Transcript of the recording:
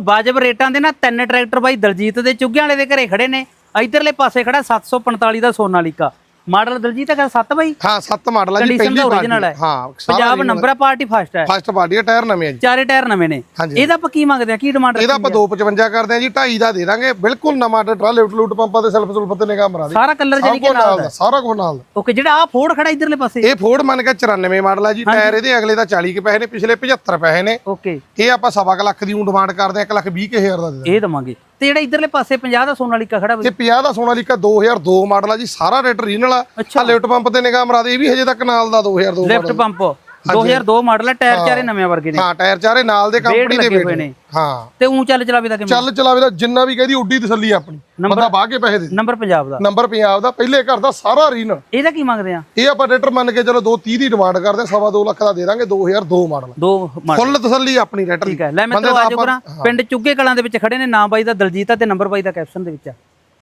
ਵਾਜਬ ਰੇਟਾਂ ਦੇ ਨਾ ਤਿੰਨ ਟਰੈਕਟਰ ਬਾਈ ਦਲਜੀਤ ਦੇ ਚੁੱਗਿਆਂ ਵਾਲੇ ਦੇ ਘਰੇ ਖੜੇ ਨੇ। ਇਧਰਲੇ ਪਾਸੇ ਖੜਾ 745 ਦਾ ਸੋਨਾਲੀਕਾ ਮਾਡਲ ਦਲਜੀਤ ਹੈਗਾ 7 ਬਾਈ? ਹਾਂ ਸੱਤ ਮਾਡਲ ਆ ਜੀ ਪਹਿਲੀ original ਹੈ। ਹਾਂ ਪੰਜਾਬ ਨੰਬਰ ਆ ਪਾਰਟੀ ਫਸਟ ਹੈ। ਫਸਟ ਪਾਰਟੀ ਟਾਇਰ ਨਵੇਂ ਆ ਜੀ। ਚਾਰੇ ਟਾਇਰ ਨਵੇਂ ਨੇ। ਇਹਦਾ ਆਪਾਂ ਕੀ ਮੰਗਦੇ ਆ ਕੀ ਡਿਮਾਂਡ ਇਹਦਾ ਆਪਾਂ 255 ਕਰਦੇ ਆ ਜੀ 2.5 ਦਾ ਦੇ ਦਾਂਗੇ। ਬਿਲਕੁਲ ਨਵਾਂ ਟਰਾ ਲਿਫਟ ਲੂਟ ਪੰਪਾਂ ਤੇ ਸੈਲਫ ਸੁਲਫ ਤੇ ਨਿਗਾਹ ਮਰਾ ਦੇ। ਸਾਰਾ ਕਲਰ ਜਾਨੀ ਕਿ ਨਾਲ ਦਾ? ਸਾਰਾ ਕੁਝ ਨਾਲ ਓਕੇ ਜਿਹੜਾ ਆ ਫੋਰਡ ਖੜਾ ਇਧਰਲੇ ਪਾਸੇ? ਇਹ ਫੋਰਡ ਮੰਨ ਕੇ 94 ਮਾਡਲ ਆ ਜੀ। ਟਾਇਰ ਇਹਦੇ ਅਗਲੇ ਦਾ 40 ਕੇ ਪੈਸੇ ਨੇ ਪਿਛਲੇ 75 ਪੈਸੇ ਨੇ। ਓਕੇ ਇਹ ਆਪਾਂ ਸਵਾ ਕੁ ਲੱਖ ਦੀ ਡਿਮਾਂਡ ਕਰਦੇ ਆ 1 ਲੱਖ 20 ਕੇ ਹਜ਼ਾਰ ਦਾ ਦੇ ਦਾਂਗੇ। ਇਹ ਦਵਾਂਗੇ। ਤੇ ਜਿਹੜਾ ਇਧਰਲੇ ਪਾਸੇ 50 ਦਾ ਸੋਨਾਲੀਕਾ ਖੜਾ ਬਈ ਇਹ 50 ਦਾ ਸੋਨਾਲੀਕਾ 2002 ਮਾਡਲ ਆ ਜੀ ਸਾਰਾ ਰੇਟ ਰੀਨਲ ਆ। ਲਿਫਟ ਪੰਪ ਤੇ ਨਿਗਾਹ ਮਰਾ ਦੇ ਇਹ ਵੀ ਹਜੇ ਤੱਕ ਨਾਲ ਦਾ 2002 ਲੈਫਟ ਪੰਪ 2002 ਮਾਡਲ ਹੈ ਟਾਇਰ ਚਾਰੇ ਨਵੇਂ ਵਰਗੇ ਨੇ। ਹਾਂ ਟਾਇਰ ਚਾਰੇ ਨਾਲ ਦੇ ਕੰਪਨੀ ਦੇ ਹੋਏ ਨੇ। ਹਾਂ। ਤੇ ਉਂ ਚੱਲ ਚਲਾਵੇ ਦਾ ਕਿਵੇਂ? ਚੱਲ ਚਲਾਵੇ ਦਾ ਜਿੰਨਾ ਵੀ ਕਹਦੀ ਉੱਡੀ ਤਸੱਲੀ ਆਪਣੀ। ਬੰਦਾ ਬਾਹ ਕੇ ਪੈਸੇ ਦੇ। ਨੰਬਰ ਪੰਜਾਬ ਦਾ। ਨੰਬਰ ਪੰਜਾਬ ਦਾ ਪਹਿਲੇ ਘਰ ਦਾ ਸਾਰਾ ਰੀਨਲ ਇਹਦਾ ਕੀ ਮੰਗਦੇ ਆ? ਇਹ ਆਪਾਂ ਰੇਟਰ ਮੰਨ ਕੇ ਚਲੋ 230 ਦੀ ਡਿਮਾਂਡ ਕਰਦੇ ਆ, ਸਵਾ 2 ਲੱਖ ਦਾ ਦੇ ਦਾਂਗੇ 2002 ਮਾਡਲ। ਦੋ ਮਾਡਲ। ਫੁੱਲ ਤਸੱਲੀ ਆਪਣੀ ਰੇਟਰ ਠੀਕ ਹੈ। ਲੈ ਮੈਂ ਤੋਂ ਆਜੋ ਕਰਾਂ। ਪਿੰਡ ਚੁੱਗੇ ਕਲਾਂ ਦੇ ਵਿੱਚ ਖੜੇ ਨੇ ਨਾਮ ਬਾਈ ਦਾ ਦਲਜੀਤ ਆ ਤੇ ਨੰਬਰ ਬਾਈ ਦਾ ਕੈਪਸ਼ਨ ਦੇ ਵਿੱਚ ਆ।